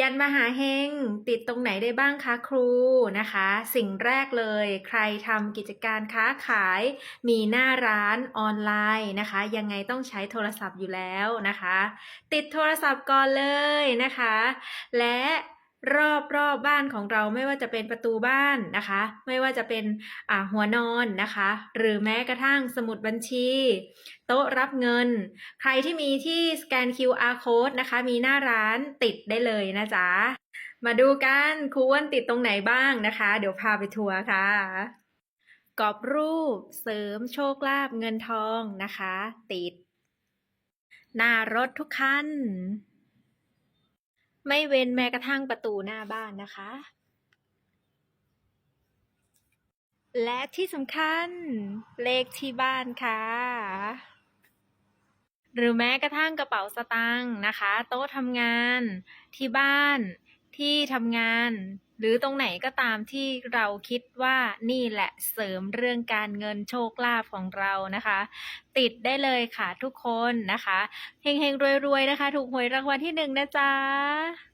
ยันมหาเฮงติดตรงไหนได้บ้างคะครูนะคะ สิ่งแรกเลย ใครทำกิจการค้าขาย มีหน้าร้านออนไลน์นะคะ ยังไงต้องใช้โทรศัพท์อยู่แล้วนะคะ ติดโทรศัพท์ก่อนเลยนะคะ และ รอบรอบบ้านของเราไม่ว่าจะเป็นประตูบ้านนะคะ ไม่ว่าจะเป็นหัวนอนนะคะ หรือแม้กระทั่งสมุดบัญชี โต๊ะรับเงิน ใครที่มีที่สแกน QR code นะคะ มีหน้าร้านติดได้เลยนะจ๊ะ มาดูกันครูอ้วนติดตรงไหนบ้างนะคะ เดี๋ยวพาไปทัวร์ค่ะกรอบรูปเสริมโชคลาภเงินทองนะคะ ติด หน้ารถทุกคัน ไม่เว้นแม้กระทั่งประตูหน้าบ้านนะคะ และที่สำคัญเลขที่บ้านค่ะ หรือแม้กระทั่งกระเป๋าสตางค์นะคะ โต๊ะทำงานที่บ้านที่ทำงาน หรือตรงไหนก็ตามที่เราคิดว่านี่แหละเสริมเรื่องการเงินโชคลาภของเรานะคะ ติดได้เลยค่ะทุกคนนะคะเฮงๆรวยๆนะคะ ถูกหวยรางวัลที่หนึ่งนะจ๊ะ